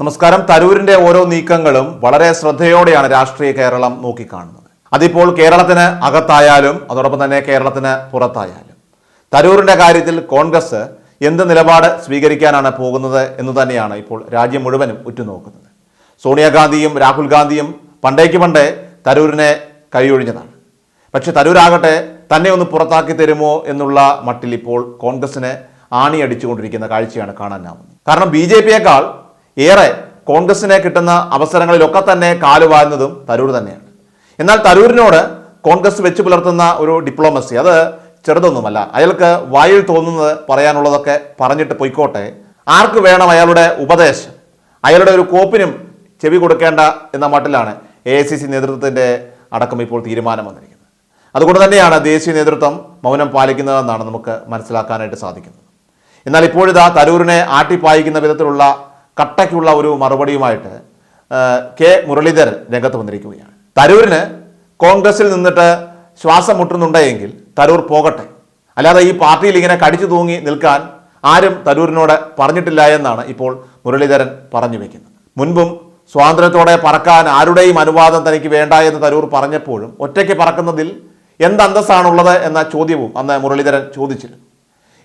നമസ്കാരം. തരൂരിന്റെ ഓരോ നീക്കങ്ങളും വളരെ ശ്രദ്ധയോടെയാണ് രാഷ്ട്രീയ കേരളം നോക്കിക്കാണുന്നത്. അതിപ്പോൾ കേരളത്തിന് അകത്തായാലും അതോടൊപ്പം തന്നെ കേരളത്തിന് പുറത്തായാലും. തരൂരിന്റെ കാര്യത്തിൽ കോൺഗ്രസ് എന്ത് നിലപാട് സ്വീകരിക്കാനാണ് പോകുന്നത് എന്ന് തന്നെയാണ് ഇപ്പോൾ രാജ്യം മുഴുവനും ഉറ്റുനോക്കുന്നത്. സോണിയാഗാന്ധിയും രാഹുൽ ഗാന്ധിയും പണ്ടേക്ക് പണ്ടേ തരൂരിനെ കൈയൊഴിഞ്ഞതാണ്. പക്ഷെ തരൂരാകട്ടെ തന്നെ ഒന്ന് പുറത്താക്കി തരുമോ എന്നുള്ള മട്ടിൽ ഇപ്പോൾ കോൺഗ്രസിനെ ആണി അടിച്ചുകൊണ്ടിരിക്കുന്ന കാഴ്ചയാണ് കാണാനാവുന്നത് കാരണം ബി ജെ പിയേക്കാൾ ഏറെ കോൺഗ്രസിനെ കിട്ടുന്ന അവസരങ്ങളിലൊക്കെ തന്നെ കാലുവാരുന്നതും തരൂർ തന്നെയാണ്. എന്നാൽ തരൂരിനോട് കോൺഗ്രസ് വെച്ച് പുലർത്തുന്ന ഒരു ഡിപ്ലോമസി അത് ചെറുതൊന്നുമല്ല. അയാൾക്ക് വായിൽ തോന്നുന്നത് പറയാനുള്ളതൊക്കെ പറഞ്ഞിട്ട് പൊയ്ക്കോട്ടെ. ആർക്ക് വേണം അയാളുടെ ഉപദേശം? അയാളുടെ ഒരു കോപ്പിനും ചെവി കൊടുക്കേണ്ട എന്ന മട്ടിലാണ് എ ഐ സി സി നേതൃത്വത്തിന്റെ അടക്കം ഇപ്പോൾ തീരുമാനം വന്നിരിക്കുന്നത്. അതുകൊണ്ട് തന്നെയാണ് ദേശീയ നേതൃത്വം മൗനം പാലിക്കുന്നതെന്നാണ് നമുക്ക് മനസ്സിലാക്കാനായിട്ട് സാധിക്കുന്നത്. എന്നാൽ ഇപ്പോഴിതാ തരൂരിനെ ആട്ടിപ്പായിക്കുന്ന വിധത്തിലുള്ള കട്ടയ്ക്കുള്ള ഒരു മറുപടിയുമായിട്ട് കെ മുരളീധരൻ രംഗത്ത് വന്നിരിക്കുകയാണ്. തരൂരിന് കോൺഗ്രസിൽ നിന്നിട്ട് ശ്വാസം മുട്ടുന്നുണ്ടെങ്കിൽ തരൂർ പോകട്ടെ. അല്ലാതെ ഈ പാർട്ടിയിൽ ഇങ്ങനെ കടിച്ചു തൂങ്ങി നിൽക്കാൻ ആരും തരൂരിനോട് പറഞ്ഞിട്ടില്ല എന്നാണ് ഇപ്പോൾ മുരളീധരൻ പറഞ്ഞു വെക്കുന്നത്. മുൻപും സ്വാതന്ത്ര്യത്തോടെ പറക്കാൻ ആരുടെയും അനുവാദം തനിക്ക് വേണ്ട എന്ന് തരൂർ പറഞ്ഞപ്പോഴും ഒറ്റയ്ക്ക് പറക്കുന്നതിൽ എന്ത് അന്തസ്സാണുള്ളത് എന്ന ചോദ്യവും അന്ന് മുരളീധരൻ ചോദിച്ചിരുന്നു.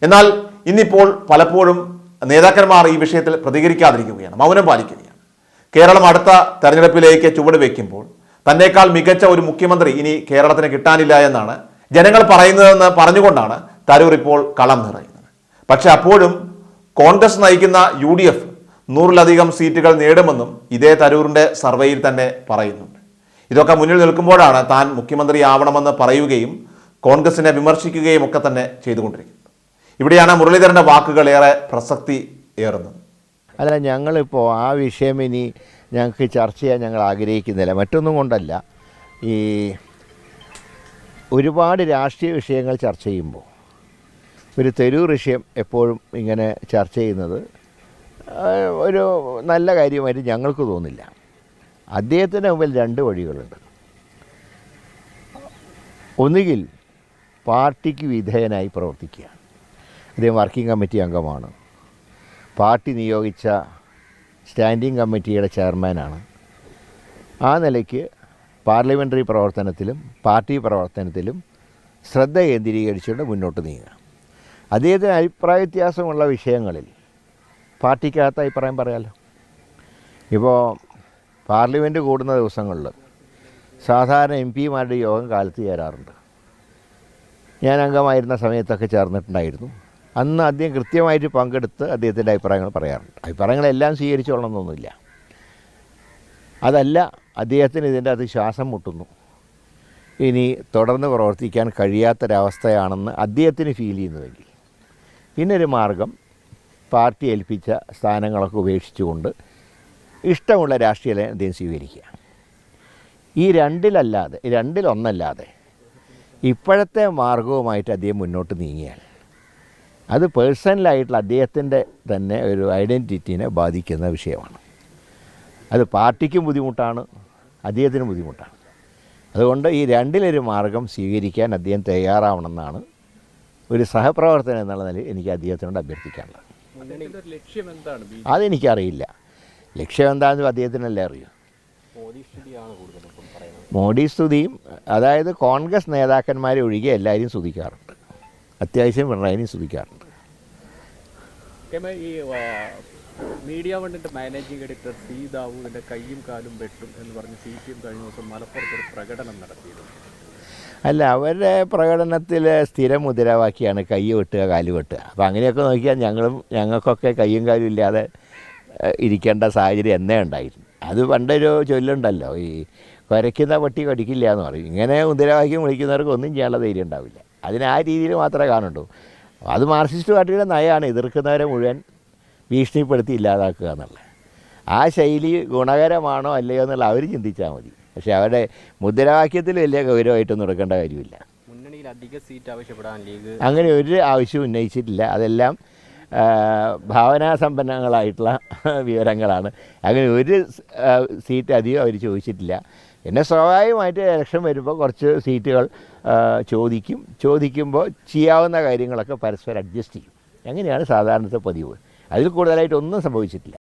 എന്നാൽ ഇന്നിപ്പോൾ പലപ്പോഴും നേതാക്കന്മാർ ഈ വിഷയത്തിൽ പ്രതികരിക്കാതിരിക്കുകയാണ് മൗനം പാലിക്കുകയാണ്. കേരളം അടുത്ത തെരഞ്ഞെടുപ്പിലേക്ക് ചുവട് വയ്ക്കുമ്പോൾ തന്നേക്കാൾ മികച്ച ഒരു മുഖ്യമന്ത്രി ഇനി കേരളത്തിന് കിട്ടാനില്ല എന്നാണ് ജനങ്ങൾ പറയുന്നതെന്ന് പറഞ്ഞുകൊണ്ടാണ് തരൂർ ഇപ്പോൾ കളം നിറയുന്നത്. പക്ഷേ അപ്പോഴും കോൺഗ്രസ് നയിക്കുന്ന യു ഡി എഫ് നൂറിലധികം സീറ്റുകൾ നേടുമെന്നും ഇതേ തരൂറിന്റെ സർവേയിൽ തന്നെ പറയുന്നുണ്ട്. ഇതൊക്കെ മുന്നിൽ നിൽക്കുമ്പോഴാണ് താൻ മുഖ്യമന്ത്രിയാവണമെന്ന് പറയുകയും കോൺഗ്രസിനെ വിമർശിക്കുകയും ഒക്കെ തന്നെ ചെയ്തുകൊണ്ടിരിക്കുന്നത്. ഇവിടെയാണ് മുരളീധരന്റെ വാക്കുകൾ ഏറെ പ്രസക്തി ഏറുന്നത്. അല്ല ഞങ്ങളിപ്പോൾ ആ വിഷയം ഇനി ഞങ്ങൾക്ക് ചർച്ച ചെയ്യാൻ ഞങ്ങൾ ആഗ്രഹിക്കുന്നില്ല. മറ്റൊന്നും കൊണ്ടല്ല. ഈ ഒരുപാട് രാഷ്ട്രീയ വിഷയങ്ങൾ ചർച്ച ചെയ്യുമ്പോൾ ഒരു തെരൂർ വിഷയം എപ്പോഴും ഇങ്ങനെ ചർച്ച ചെയ്യുന്നത് ഒരു നല്ല കാര്യമായിട്ട് ഞങ്ങൾക്ക് തോന്നില്ല. അദ്ദേഹത്തിന്റെ മുമ്പിൽ രണ്ട് വഴികളുണ്ട്. ഒന്നുകിൽ പാർട്ടിക്ക് വിധേയനായി പ്രവർത്തിക്കുക അദ്ദേഹം വർക്കിംഗ് കമ്മിറ്റി അംഗമാണ്. പാർട്ടി നിയോഗിച്ച സ്റ്റാൻഡിംഗ് കമ്മിറ്റിയുടെ ചെയർമാനാണ്. ആ നിലയ്ക്ക് പാർലമെന്ററി പ്രവർത്തനത്തിലും പാർട്ടി പ്രവർത്തനത്തിലും ശ്രദ്ധ കേന്ദ്രീകരിച്ചുകൊണ്ട് മുന്നോട്ട് നീങ്ങുക. അദ്ദേഹത്തിന് അഭിപ്രായ വ്യത്യാസമുള്ള വിഷയങ്ങളിൽ പാർട്ടിക്കകത്ത് അഭിപ്രായം പറയാമല്ലോ ഇപ്പോൾ പാർലമെന്റ് കൂടുന്ന ദിവസങ്ങളിൽ സാധാരണ എം പിമാരുടെ യോഗം കാലത്ത് ചേരാറുണ്ട്. ഞാൻ അംഗമായിരുന്ന സമയത്തൊക്കെ ചേർന്നിട്ടുണ്ടായിരുന്നു. അന്ന് അദ്ദേഹം കൃത്യമായിട്ട് പങ്കെടുത്ത് അദ്ദേഹത്തിന്റെ അഭിപ്രായങ്ങൾ പറയാറുണ്ട്. അഭിപ്രായങ്ങളെല്ലാം സ്വീകരിച്ചോളണമെന്നൊന്നുമില്ല. അതല്ല അദ്ദേഹത്തിന് ഇതിന്റെ അത് ശ്വാസം മുട്ടുന്നു. ഇനി തുടർന്ന് പ്രവർത്തിക്കാൻ കഴിയാത്തൊരവസ്ഥയാണെന്ന് അദ്ദേഹത്തിന് ഫീൽ ചെയ്യുന്നതെങ്കിൽ പിന്നെ ഒരു മാർഗം പാർട്ടി ഏൽപ്പിച്ച സ്ഥാനങ്ങളൊക്കെ ഉപേക്ഷിച്ചുകൊണ്ട് ഇഷ്ടമുള്ള രാഷ്ട്രീയ അദ്ദേഹം സ്വീകരിക്കുക. ഈ രണ്ടിലല്ലാതെ രണ്ടിലൊന്നല്ലാതെ ഇപ്പോഴത്തെ മാർഗവുമായിട്ട് അദ്ദേഹം മുന്നോട്ട് നീങ്ങിയാൽ അത് പേഴ്സണലായിട്ടുള്ള അദ്ദേഹത്തിന്റെ തന്നെ ഒരു ഐഡന്റിറ്റീനെ ബാധിക്കുന്ന വിഷയമാണ്. അത് പാർട്ടിക്കും ബുദ്ധിമുട്ടാണ് അദ്ദേഹത്തിനും ബുദ്ധിമുട്ടാണ്. അതുകൊണ്ട് ഈ രണ്ടിലൊരു മാർഗം സ്വീകരിക്കാൻ അദ്ദേഹം തയ്യാറാവണമെന്നാണ് ഒരു സഹപ്രവർത്തനം എന്നുള്ള നിലയിൽ എനിക്ക് അദ്ദേഹത്തിനോട് അഭ്യർത്ഥിക്കാനുള്ളത്. അതെനിക്കറിയില്ല. ലക്ഷ്യം എന്താണെന്ന് അദ്ദേഹത്തിനല്ലേ അറിയൂ. മോഡി സ്തുതിയും അതായത് കോൺഗ്രസ് നേതാക്കന്മാരെ ഒഴികെ എല്ലാവരും സ്തുതിക്കാറുണ്ട്. അത്യാവശ്യം പിണറായിനെ സ്തുതിക്കാറുണ്ട് ഈ മീഡിയ വണ്ടിന്റെ മാനേജിംഗ് എഡിറ്റർ സി ദാവൂദിന്റെ കയ്യും കാലും വെട്ടും എന്ന് പറഞ്ഞ് സി പി എം കഴിഞ്ഞ ദിവസം മലപ്പുറത്ത് ഒരു പ്രകടനം നടത്തിയിരുന്നു. അല്ല അവരുടെ പ്രകടനത്തിൽ സ്ഥിരം മുദ്രാവാക്യമാണ് കൈ വെട്ടുക കാൽ വെട്ടുക. അപ്പോൾ അങ്ങനെയൊക്കെ നോക്കിയാൽ ഞങ്ങളും ഞങ്ങൾക്കൊക്കെ കൈയും കാലും ഇല്ലാതെ ഇരിക്കേണ്ട സാഹചര്യം എന്നേ ഉണ്ടായിരുന്നു. അത് പണ്ടൊരു ചൊല്ലുണ്ടല്ലോ ഈ കുരയ്ക്കുന്ന പട്ടി കടിക്കില്ല എന്ന് പറയും. ഇങ്ങനെ മുദ്രാവാക്യം വിളിക്കുന്നവർക്ക് ഒന്നും ചെയ്യാനുള്ള ധൈര്യം ഉണ്ടാവില്ല. അതിന് ആ രീതിയിൽ മാത്രമേ കാണുള്ളൂ അത് മാർക്സിസ്റ്റ് പാർട്ടിയുടെ നയമാണ് എതിർക്കുന്നവരെ മുഴുവൻ ഭീഷണിപ്പെടുത്തി ഇല്ലാതാക്കുക എന്നുള്ളത്. ആ ശൈലി ഗുണകരമാണോ അല്ലയോ എന്നുള്ള അവർ ചിന്തിച്ചാൽ മതി. പക്ഷേ അവരുടെ മുദ്രാവാക്യത്തിൽ വലിയ ഗൗരവമായിട്ടൊന്നും എടുക്കേണ്ട കാര്യമില്ല. അധിക സീറ്റ് ആവശ്യപ്പെടാൻ ലീഗ് അങ്ങനെ ഒരു ആവശ്യവും ഉന്നയിച്ചിട്ടില്ല. അതെല്ലാം ഭാവനാ ഭാവനാസമ്പന്നങ്ങളായിട്ടുള്ള വിവരങ്ങളാണ്. അങ്ങനെ ഒരു സീറ്റ് അധികം അവർ ചോദിച്ചിട്ടില്ല. പിന്നെ സ്വാഭാവികമായിട്ട് ഇലക്ഷൻ വരുമ്പോൾ കുറച്ച് സീറ്റുകൾ ചോദിക്കും. ചോദിക്കുമ്പോൾ ചെയ്യാവുന്ന കാര്യങ്ങളൊക്കെ പരസ്പരം അഡ്ജസ്റ്റ് ചെയ്യും. അങ്ങനെയാണ് സാധാരണത്തെ പതിവ്? അതിൽ കൂടുതലായിട്ട് ഒന്നും സംഭവിച്ചിട്ടില്ല.